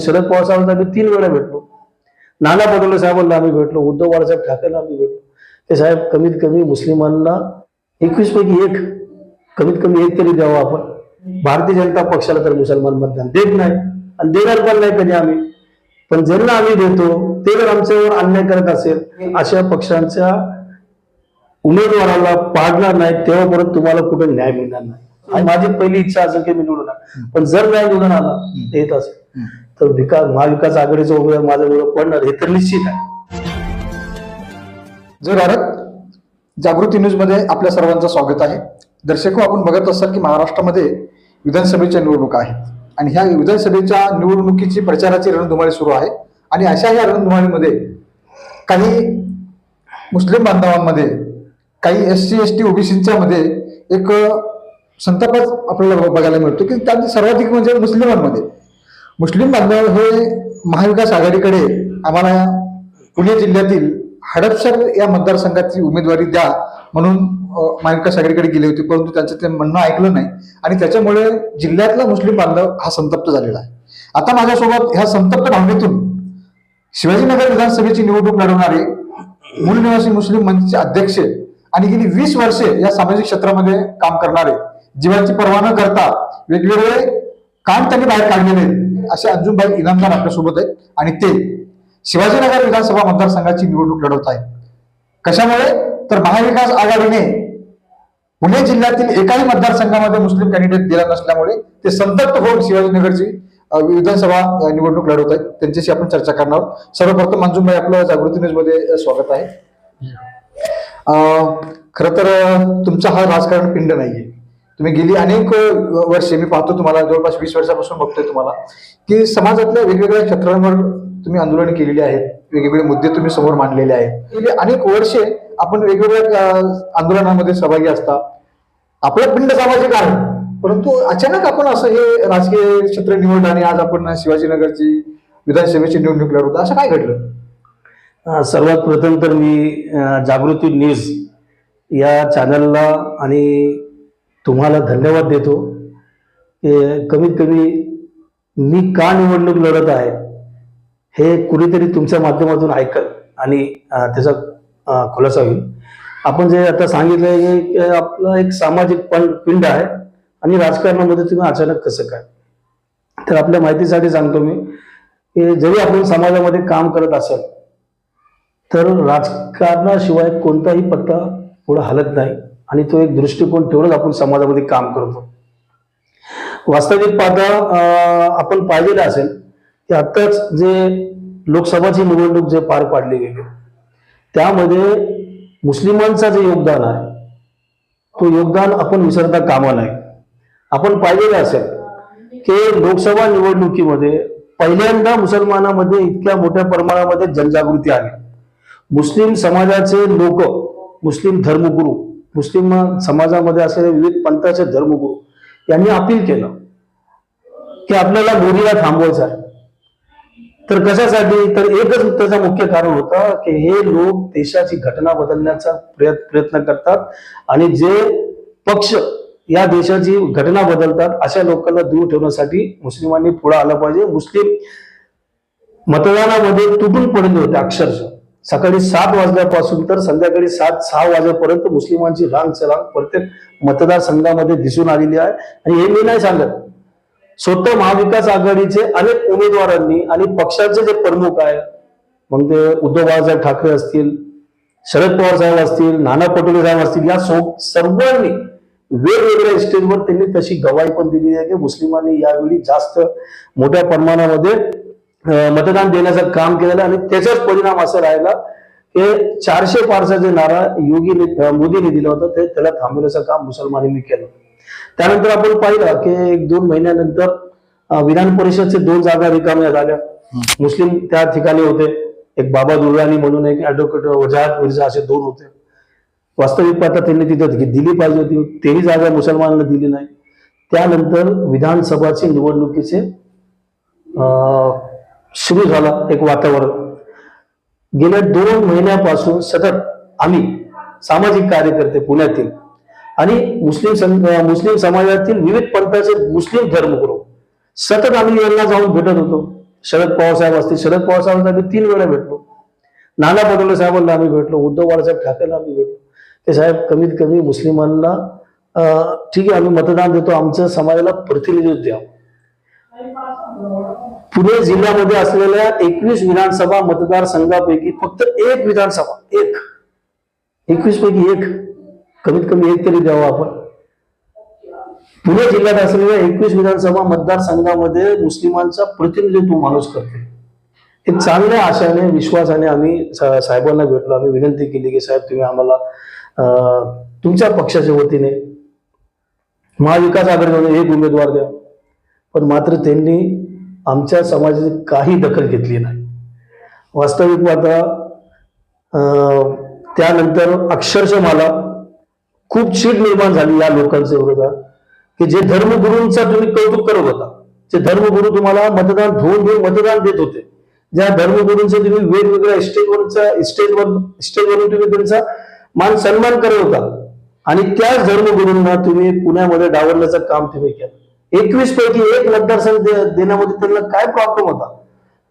शरद पवार साहेबांना आम्ही तीन वेळा भेटलो. नाना पटोले साहेबांना आम्ही भेटलो. उद्धव बाळासाहेब ठाकरेला आम्ही भेटलो. ते साहेब कमीत कमी मुस्लिमांना एकवीस पैकी एक कमीत कमी एक तरी द्यावं आपण. भारतीय जनता पक्षाला तर मुसलमान मतदान देत नाही आणि देणार पण नाही कधी आम्ही. पण ज्यांना आम्ही देतो ते जर आमच्यावर अन्याय करत असेल अशा पक्षांच्या उमेदवाराला पाडणार नाही तेव्हा परत तुम्हाला कुठे न्याय मिळणार नाही. आणि माझी पहिली इच्छा असेल की मी निवडून पण जर न्याय निवडून आला येत असेल. तर विकास महाविकास आघाडीचा उमेदवार माझ्या विरोधात पडणार हे तर निश्चित आहे. जय भारत. जागृती न्यूजमध्ये आपल्या सर्वांचं स्वागत आहे. दर्शको आपण बघत असाल की महाराष्ट्रामध्ये विधानसभेच्या निवडणुका आहेत. आणि ह्या विधानसभेच्या निवडणुकीची प्रचाराची रणधुमाळी सुरू आहे. आणि अशा ह्या रणधुमाळीमध्ये काही मुस्लिम बांधवांमध्ये काही एस सी एस टी ओबीसीच्या मध्ये एक संतापच आपल्याला बघायला मिळतो की त्यात सर्वाधिक म्हणजे मुस्लिमांमध्ये. मुस्लिम बांधव हे महाविकास आघाडीकडे आम्हाला पुणे जिल्ह्यातील हडपसर या मतदारसंघाची उमेदवारी द्या म्हणून महाविकास आघाडीकडे गेले होते. परंतु त्यांचं ते म्हणणं ऐकलं नाही. आणि त्याच्यामुळे जिल्ह्यातला मुस्लिम बांधव हा संतप्त झालेला आहे. आता माझ्यासोबत ह्या संतप्त भावनेतून शिवाजीनगर विधानसभेची निवडणूक लढवणारे मूल निवासी मुस्लिम मंचचे अध्यक्ष आणि गेली वीस वर्षे या सामाजिक क्षेत्रामध्ये काम करणारे जीवाची पर्वा न करता वेगवेगळे काम त्यांनी बाहेर काढलेले असे अंजुमभाई इनामदार आपल्यासोबत आहेत. आणि ते शिवाजीनगर विधानसभा मतदारसंघाची निवडणूक लढवत आहेत. कशामुळे? तर महाविकास आघाडीने पुणे जिल्ह्यातील एकाही मतदारसंघामध्ये मुस्लिम कॅन्डिडेट दिला नसल्यामुळे ते संतप्त होऊन शिवाजीनगरची विधानसभा निवडणूक लढवत आहेत. त्यांच्याशी आपण चर्चा करणार आहोत. सर्वप्रथम मंजूभाई आपलं जागृती न्यूजमध्ये स्वागत आहे. खर तर तुमचा हा राजकारण पिंड नाहीये. तुम्ही गेली अनेक वर्षे मी पाहतो तुम्हाला जवळपास वीस वर्षापासून बघतोय तुम्हाला की समाजातल्या वेगवेगळ्या क्षेत्रांवर तुम्ही आंदोलने केलेली आहेत वेगवेगळे मुद्दे तुम्ही समोर मांडलेले आहेत. गेली अनेक वर्षे आपण वेगवेगळ्या आंदोलनामध्ये सहभागी असता. आपलं पिंड सामाजिक आहे परंतु अचानक आपण असं हे राजकीय क्षेत्र निवडलं आणि आज आपण शिवाजीनगरची विधानसभेची निवडणूक लढवतो असं काय घडलं? सर्वात प्रथम तर मी जागृती न्यूज या चॅनलला आणि तुम्हाला धन्यवाद देतो की कमीत कमी मी का निवडणूक लढत आहे हे कुणीतरी तुमच्या माध्यमातून ऐकल आणि त्याचा खुलासा होईल. आपण जे आता सांगितलंय हे आपलं एक सामाजिक पण पिंड आहे आणि राजकारणामध्ये तुम्ही अचानक कसं काय? तर आपल्या माहितीसाठी सांगतो मी की जरी आपण समाजामध्ये काम करत असाल तर राजकारणाशिवाय कोणताही पत्ता पुढे हलत नाही. आणि तो एक दृष्टिकोन ठेवूनच आपण समाजामध्ये काम करतो. वास्तविक पाहता आपण पाहिलेलं असेल की आत्ताच जे लोकसभाची निवडणूक जे पार पाडली गेली त्यामध्ये मुस्लिमांचं जे योगदान आहे तो योगदान आपण विसरता कामा नाही आपण पाहिलेलं असेल की लोकसभा निवडणुकीमध्ये पहिल्यांदा मुसलमानामध्ये इतक्या मोठ्या प्रमाणामध्ये जनजागृती आली. मुस्लिम समाजाचे लोक मुस्लिम धर्मगुरू मुस्लिम समाजामध्ये असलेले विविध पंथाचे धर्मगुरू यांनी अपील केलं की आपल्याला गोरीला थांबवायचं आहे. तर कशासाठी? तर एकच त्याचा मुख्य कारण होता की हे लोक देशाची घटना बदलण्याचा प्रयत्न प्रयत्न करतात आणि जे पक्ष या देशाची घटना बदलतात अशा लोकांना दूर ठेवण्यासाठी मुस्लिमांनी पुढे आलं पाहिजे. मुस्लिम मतदानामध्ये तुटून पडले होते अक्षरशः. सकाळी सात वाजल्यापासून तर संध्याकाळी सात सहा वाजेपर्यंत मुस्लिमांची रांग चरांग प्रत्येक मतदारसंघामध्ये दिसून आलेली आहे. आणि हे मी नाही सांगत. स्वतः महाविकास आघाडीचे अनेक उमेदवारांनी आणि पक्षाचे जे प्रमुख आहे मग ते उद्धव बाळासाहेब ठाकरे असतील शरद पवार साहेब असतील नाना पटोले साहेब असतील या सर्वांनी वेगवेगळ्या स्टेजवर त्यांनी तशी गवाही पण दिली आहे की मुस्लिमांनी यावेळी जास्त मोठ्या प्रमाणामध्ये मतदान देण्याचं काम केलेलं आणि त्याचाच परिणाम असा राहिला की चारशे पारचा जे नारा योगी मोदींनी दिलं होतं. ते त्याला थांबवण्याचं काम मुसलमानांनी केलं. त्यानंतर आपण पाहिलं की एक दोन महिन्यानंतर विधान परिषदचे दोन जागा रिकाम्या झाल्या. मुस्लिम त्या ठिकाणी होते. एक बाबा दुर्राणी म्हणून एक ऍडव्होकेट वजाहत मिर्झा असे दोन होते. वास्तविक पात्र त्यांनी तिथं दिली पाहिजे होती. तेही जागा मुसलमानांना दिली नाही. त्यानंतर विधानसभाचे निवडणुकीचे अं, सुरू झाला एक वातावरण. गेल्या दोन महिन्यापासून सतत आम्ही सामाजिक कार्यकर्ते पुण्यातील आणि मुस्लिम सं- मुस्लिम समाजातील विविध पंथाचे मुस्लिम धर्मगुरू सतत आम्ही यांना जाऊन भेटत होतो. शरद पवार साहेब असतील शरद पवार साहेबांना आम्ही तीन वेळा भेटलो. नाना पटोले साहेबांना आम्ही भेटलो उद्धव बाळासाहेब ठाकरेला आम्ही भेटलो. ते साहेब कमीत कमी मुस्लिमांना ठीक आहे आम्ही मतदान देतो आमच्या समाजाला प्रतिनिधित्व द्यावं पुणे जिल्ह्यामध्ये असलेल्या एकवीस विधानसभा मतदारसंघापैकी फक्त एक विधानसभा एक. एकवीस पैकी एक. कमीत कमी एक तरी द्यावं आपण. पुणे जिल्ह्यात असलेल्या एकवीस विधानसभा मतदारसंघामध्ये मुस्लिमांचा प्रतिनिधित्व माणूस करते. एक चांगल्या आशाने विश्वासाने आम्ही सा- साहेबांना भेटलो. आम्ही विनंती केली की साहेब तुम्ही आम्हाला अं, तुमच्या पक्षाच्या वतीने महाविकास आघाडीमध्ये एक उमेदवार द्या. पण मात्र त्यांनी आमच्या समाजाची काही दखल घेतली नाही. वास्तविक पाहता अं, त्यानंतर अक्षरशः मला खूप चीड निर्माण झाली या लोकांच्या विरोधात की जे धर्मगुरूंचा तुम्ही कौतुक करत होता जे धर्मगुरू तुम्हाला मतदान धुवून घेऊन मतदान देत होते ज्या धर्मगुरूंचा तुम्ही वेगवेगळ्या स्टेजवरचा स्टेजवर स्टेजवरून तुम्ही त्यांचा मान सन्मान करत होता आणि त्याच धर्मगुरूंना तुम्ही पुण्यामध्ये डावरल्याचं काम तुम्ही केलं. एकवीस पैकी एक मतदारसंघ देण्यामध्ये त्यांना काय प्रॉब्लेम होता?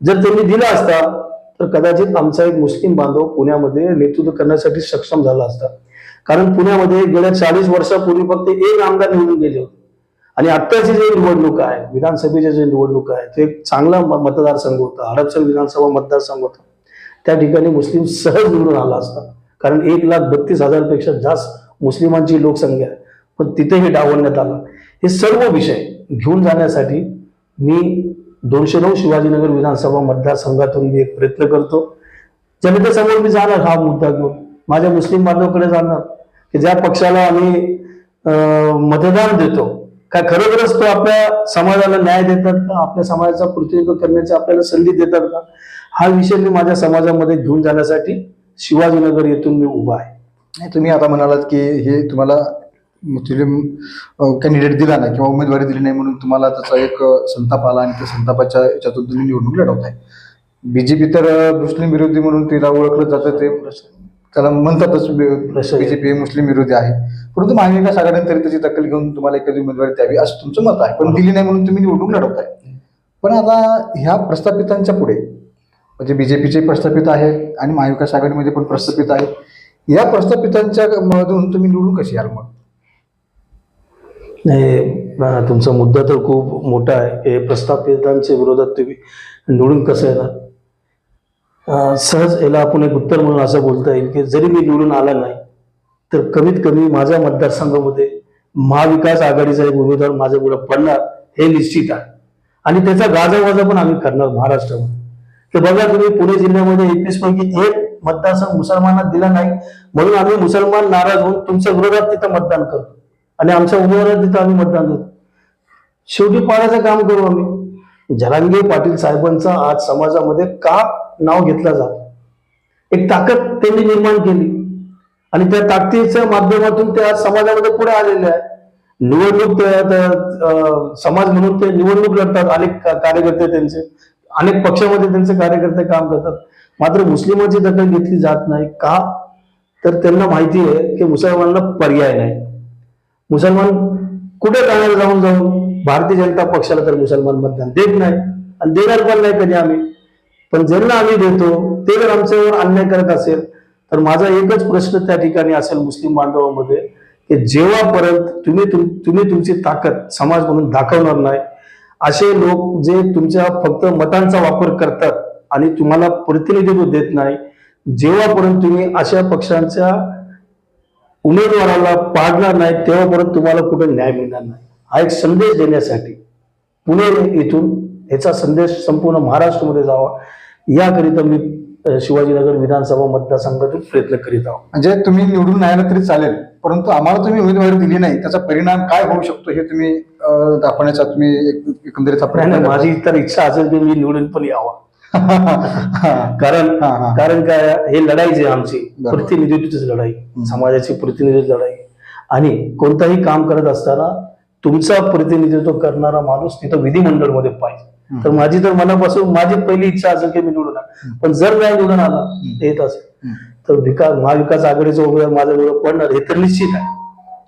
जर त्यांनी दिला असता तर कदाचित आमचा एक मुस्लिम बांधव पुण्यामध्ये नेतृत्व करण्यासाठी सक्षम झाला असता. कारण पुण्यामध्ये गेल्या चाळीस वर्षापूर्वी फक्त एक आमदार निवडून गेले होते. आणि आत्ताची जी निवडणूक आहे विधानसभेच्या जे निवडणूक आहे ते एक चांगला मतदारसंघ होता. हडपसर विधानसभा मतदारसंघ होता. त्या ठिकाणी मुस्लिम सहज निवडून आला असता. कारण एक लाख बत्तीस हजारपेक्षा जास्त मुस्लिमांची लोकसंख्या आहे. पण तिथेही डावलण्यात आला. हे सर्व विषय घेऊन जाण्यासाठी मी दोनशे नऊ शिवाजीनगर विधानसभा मतदारसंघातून मी एक प्रयत्न करतो. जनतेसमोर मी जाणार हा मुद्दा घेऊन. माझ्या मुस्लिम बांधवाकडे जाणार. की ज्या पक्षाला आम्ही मतदान देतो. काय खरोखरच तो आपल्या समाजाला न्याय देतात का? आपल्या समाजाचा प्रतिनिधित्व करण्याची आपल्याला संधी देतात का? हा विषय मी माझ्या समाजामध्ये घेऊन जाण्यासाठी शिवाजीनगर येथून मी उभा आहे. तुम्ही आता म्हणालात की हे तुम्हाला मुस्लिम कॅन्डिडेट दिला नाही किंवा उमेदवारी दिली नाही म्हणून तुम्हाला त्याचा एक संताप आला आणि त्या संतापाच्या याच्यातून तुम्ही निवडणूक लढवत आहे बीजेपी तर मुस्लिम विरोधी म्हणून तिला ओळखलं जातं ते त्याला म्हणतातच आहे. बीजेपी मुस्लिम विरोधी आहे. परंतु महाविकास आघाडीने तरी त्याची दखल घेऊन तुम्हाला एखादी उमेदवारी द्यावी असं तुमचं मत आहे. पण दिली नाही म्हणून तुम्ही निवडणूक लढवताय. पण आता ह्या प्रस्थापितांच्या पुढे म्हणजे बीजेपीचे प्रस्थापित आहेत आणि महाविकास आघाडीमध्ये पण प्रस्थापित आहेत या प्रस्थापितांच्या मधून तुम्ही निवडून कशी याल मग? हे तुमचा मुद्दा तर खूप मोठा आहे. हे प्रस्थापितांच्या विरोधात तुम्ही निवडून कसं येणार? सहज याला आपण एक उत्तर म्हणून असं बोलता येईल की जरी मी निवडून आला नाही तर कमीत कमी माझ्या मतदारसंघामध्ये महाविकास आघाडीचा एक उमेदवार माझ्या पुढे पडणार हे निश्चित आहे. आणि त्याचा गाजावाजा पण आम्ही करणार महाराष्ट्रामध्ये. तर बघा तुम्ही पुणे जिल्ह्यामध्ये एकवीस पैकी एक मतदारसंघ मुसलमानांना दिला नाही म्हणून आम्ही मुसलमान नाराज होऊन तुमच्या विरोधात तिथं मतदान करतो. आणि आमच्या उमेदवारात तिथं आम्ही मतदान देतो. शेवटी पाण्याचं काम करू आम्ही. जरांगे पाटील साहेबांचा आज समाजामध्ये का नाव घेतला जात? एक ताकद त्यांनी निर्माण केली. आणि त्या ताकदीच्या माध्यमातून ते आज समाजामध्ये पुढे आलेले आहे निवडणूक समाज म्हणून ते निवडणूक लढतात. अनेक का- कार्यकर्ते त्यांचे अनेक पक्षामध्ये त्यांचे कार्यकर्ते काम करतात. मात्र मुस्लिमांची दखल घेतली जात नाही. का? तर त्यांना माहिती आहे की मुसलमानांना पर्याय नाही. मुसलमान कुठे जाणार जाऊन जाऊन भारतीय जनता पक्षाला तर मुसलमान मतदान देत नाही आणि देणार पण नाही कधी आम्ही. पण ज्यांना आम्ही देतो ते जर आमच्यावर अन्याय करत असेल तर माझा एकच प्रश्न त्या ठिकाणी असेल मुस्लिम बांधवामध्ये की जेव्हापर्यंत तुम्ही तुम- तुम्ही तुमची ताकद समाज म्हणून दाखवणार नाही असे लोक जे तुमच्या फक्त मतांचा वापर करतात आणि तुम्हाला प्रतिनिधित्व देत नाही जेव्हापर्यंत तुम्ही अशा पक्षांच्या उमेदवाराला पाडणार नाही तेव्हापर्यंत तुम्हाला कुठे न्याय मिळणार नाही हा एक संदेश देण्यासाठी पुणे येथून याचा संदेश संपूर्ण महाराष्ट्रामध्ये जावा याकरिता मी शिवाजीनगर विधानसभा मतदारसंघातून प्रयत्न करीत आहोत म्हणजे तुम्ही निवडून नाही आलं तरी चालेल परंतु आम्हाला तुम्ही उमेदवारी दिली नाही त्याचा परिणाम काय होऊ शकतो हे तुम्ही दाखवण्याचा तुम्ही एक- एकंदरीत. माझी तर इच्छा असेल की मी निवडून पण यावा. कारण. कारण काय हे लढाईच आहे आमची बरोबर. प्रतिनिधित्वच लढाई समाजाची प्रतिनिधित्व लढाई आणि कोणताही काम करत असताना तुमचा प्रतिनिधित्व करणारा माणूस तिथं विधिमंडळमध्ये पाहिजे तर माझी तर मनापासून माझी पहिली इच्छा असेल की मी निवडून. पण जर नाही निवडून आला येत असेल. तर विकास महाविकास आघाडीचा उमेदवार माझ्या बरोबर पडणार हे तर निश्चित आहे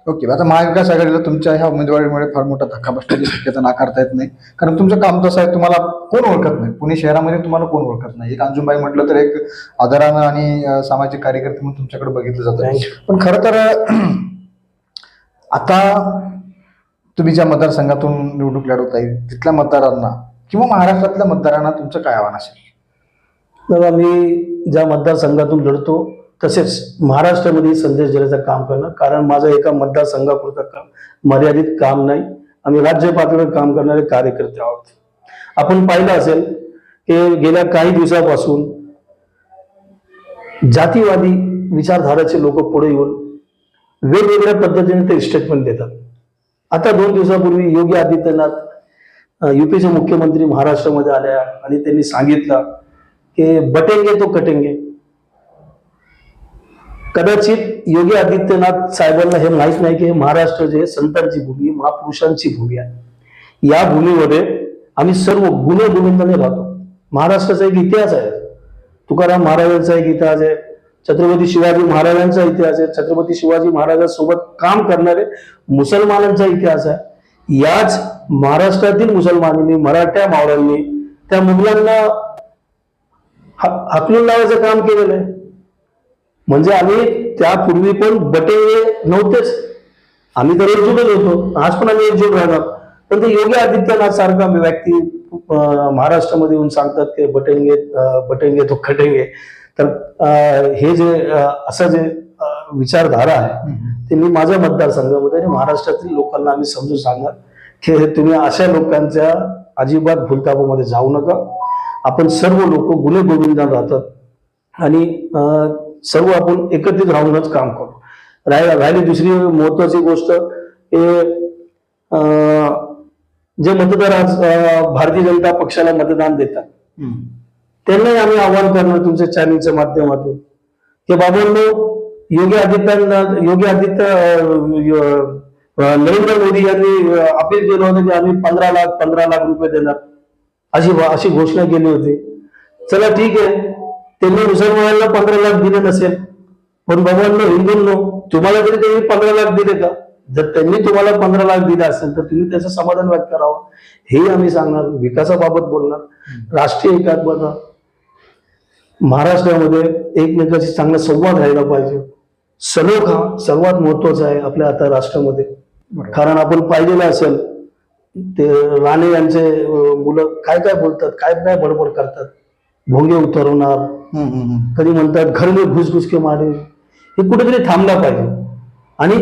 ओके आता महाविकास आघाडीला तुमच्या ह्या उमेदवारीमुळे फार मोठा धक्का बसण्याची शक्यता नाकारता येत नाही. कारण तुमचं काम तसं आहे तुम्हाला कोण ओळखत नाही? पुणे शहरामध्ये तुम्हाला कोण ओळखत नाही? एक अंजुबाई म्हटलं तर एक आदरानं आणि सामाजिक कार्यकर्ते म्हणून तुमच्याकडे बघितलं जातं. पण खरं तर आता तुम्ही ज्या मतदारसंघातून निवडणूक लढवत आहे तिथल्या मतदारांना किंवा महाराष्ट्रातल्या मतदारांना तुमचं काय आव्हान असेल? बघा मी ज्या मतदारसंघातून लढतो तसेच महाराष्ट्रामध्ये संदेश देण्याचं काम करणं कारण माझं एका मतदारसंघापुरतं काम मर्यादित काम नाही आम्ही राज्य पातळीवर काम करणारे कार्यकर्ते आहोत. आपण पाहिलं असेल की गेल्या काही दिवसापासून जातीवादी विचारधाराचे लोक पुढे येऊन वेगवेगळ्या पद्धतीने ते स्टेटमेंट देतात. आता दोन दिवसापूर्वी योगी आदित्यनाथ युपीचे मुख्यमंत्री महाराष्ट्रामध्ये आल्या आणि त्यांनी सांगितलं की बटेंगे तो कटेंगे. कदाचित योगी आदित्यनाथ साहेबांना हे माहीत नाही की हे महाराष्ट्र जे संतांची भूमी महापुरुषांची भूमी आहे. या भूमीमध्ये आम्ही सर्व गुन्हे गोविंदाने राहतो. महाराष्ट्राचा एक इतिहास आहे. तुकाराम महाराजांचा एक इतिहास आहे. छत्रपती शिवाजी महाराजांचा इतिहास आहे. छत्रपती शिवाजी महाराजांसोबत काम करणारे मुसलमानांचा इतिहास आहे. याच महाराष्ट्रातील मुसलमानांनी मराठ्या मावळ्यांनी त्या मुघलांना हकलून लावायचं काम केलेलं आहे. म्हणजे आम्ही त्यापूर्वी पण बटे नव्हतेच. आम्ही तर एकजूटच होतो. आज पण आम्ही एकजूट राहणार. पण ते योगी आदित्यनाथ सारखा व्यक्ती महाराष्ट्रामध्ये येऊन सांगतात की बटेंगे बटेंगे तो खटेंगे तर हे जे असं जे विचारधारा आहे ते मी माझ्या मतदारसंघामध्ये आणि महाराष्ट्रातील लोकांना आम्ही समजून सांगणार की तुम्ही अशा लोकांच्या अजिबात भूलतापामध्ये जाऊ नका. आपण सर्व लोक गुन्हे गोविंदात राहतात. आणि सर्व आपण एकत्रित राहूनच काम करू. राहिला राहिली दुसरी महत्वाची गोष्ट हे अं, जे मतदार आज भारतीय जनता पक्षाला मतदान देतात. त्यांनाही आम्ही आवाहन करणार तुमच्या चॅनलच्या माध्यमातून. की बाबांनो योगी आदित्यनाथ योगी आदित्य नरेंद्र मोदी यांनी अपील केलं होतं की आम्ही पंधरा लाख पंधरा लाख रुपये देणार. अशी अशी घोषणा केली होती. चला ठीक आहे. त्यांनी मुसलमानांना पंधरा लाख दिले नसेल. पण बाबांनो हिंदूंनो तुम्हाला तरी त्यांनी पंधरा लाख दिले का? जर त्यांनी तुम्हाला पंधरा लाख दिले असेल तर तुम्ही त्याचं समाधान व्यक्त करावं. हेही आम्ही सांगणार विकासाबाबत बोलणार. राष्ट्रीय एकात्मता महाराष्ट्रामध्ये एकमेकाशी चांगला संवाद राहिला पाहिजे. सलोख हा सर्वात महत्त्वाचा आहे आपल्या आता राष्ट्रामध्ये. कारण आपण पाहिलेलं असेल ते राणे यांचे मुलं काय काय बोलतात काय काय बडबड करतात. भोंगे उतरवणार. कधी म्हणतात घर में घुस घुस के मारे. हे कुठेतरी थांबला पाहिजे. आणि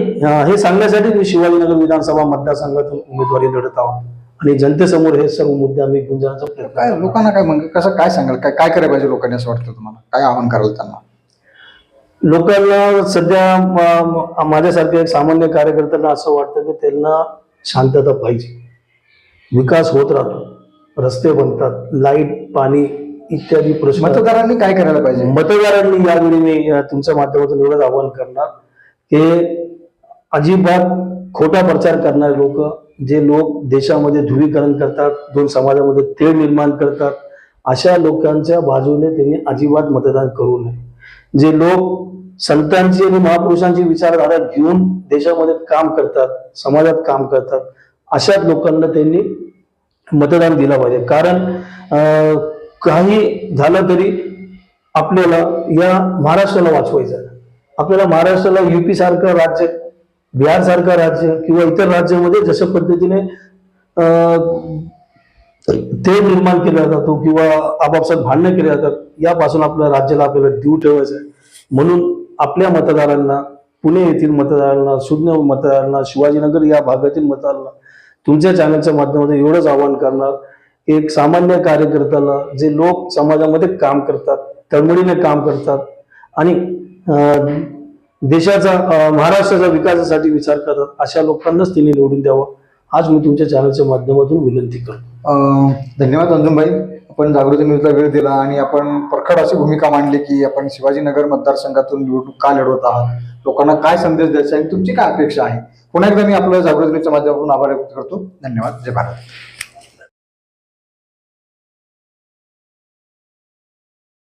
हे सांगण्यासाठी मी शिवाजीनगर विधानसभा मतदारसंघातून उमेदवारी लढत आहोत. आणि जनतेसमोर हे सर्व मुद्दे आम्ही घेऊन जाण्याचा प्रयत्न काय लोकांना काय म्हणजे कसं काय सांगाल? काय काय करायला पाहिजे लोकांनी असं वाटतं तुम्हाला? काय आव्हान कराल त्यांना? लोकांना सध्या माझ्यासारख्या एक सामान्य कार्यकर्त्यांना असं वाटतं की त्यांना शांतता पाहिजे. विकास होत राहतो. रस्ते बनतात. लाइट पाणी इत्यादी प्रश्न. मतदारांनी काय करायला पाहिजे? मतदारांनी यावेळी मी अ, तुमच्या माध्यमातून एवढंच आवाहन करणार की अजिबात खोटा प्रचार करणारे लोक जे लोक देशामध्ये ध्रुवीकरण करतात दोन समाजामध्ये तेढ निर्माण करतात अशा लोकांच्या बाजूने त्यांनी अजिबात मतदान करू नये. जे लोक संतांची आणि महापुरुषांची विचारधारा घेऊन देशामध्ये काम करतात समाजात काम करतात अशाच लोकांना त्यांनी मतदान दिलं पाहिजे. कारण अं, काही झालं तरी आपल्याला या महाराष्ट्राला वाचवायचं. आहे आपल्याला महाराष्ट्राला युपी सारखं राज्य बिहार सारखं राज्य किंवा इतर राज्यामध्ये जशा पद्धतीने ते निर्माण केला जातो किंवा आपापसात भांडणं केले जातात यापासून आपल्या राज्याला आपल्याला देऊ ठेवायचं आहे. म्हणून आपल्या मतदारांना पुणे येथील मतदारांना शून्य मतदारांना शिवाजीनगर या भागातील मतदारांना तुमच्या चॅनलच्या माध्यमातून एवढंच आवाहन करणार. एक सामान्य कार्यकर्त्याला जे लोक समाजामध्ये काम करतात तळमळीने काम करतात आणि देशाचा महाराष्ट्राच्या विकासासाठी विचार करतात अशा लोकांनाच तिने निवडून द्यावं. आज मी तुमच्या चॅनलच्या माध्यमातून विनंती करतो. धन्यवाद अंजुमबाई आपण जागृती न्यूजला वेळ दिला आणि आपण प्रखड अशी भूमिका मांडली की आपण शिवाजीनगर मतदारसंघातून निवडणूक का लढवत आहात? लोकांना काय संदेश द्यायचा आणि तुमची काय अपेक्षा आहे? पुन्हा एकदा मी आपलं जागृती न्यूजच्या माध्यमातून आभार व्यक्त करतो. धन्यवाद. जय भारत.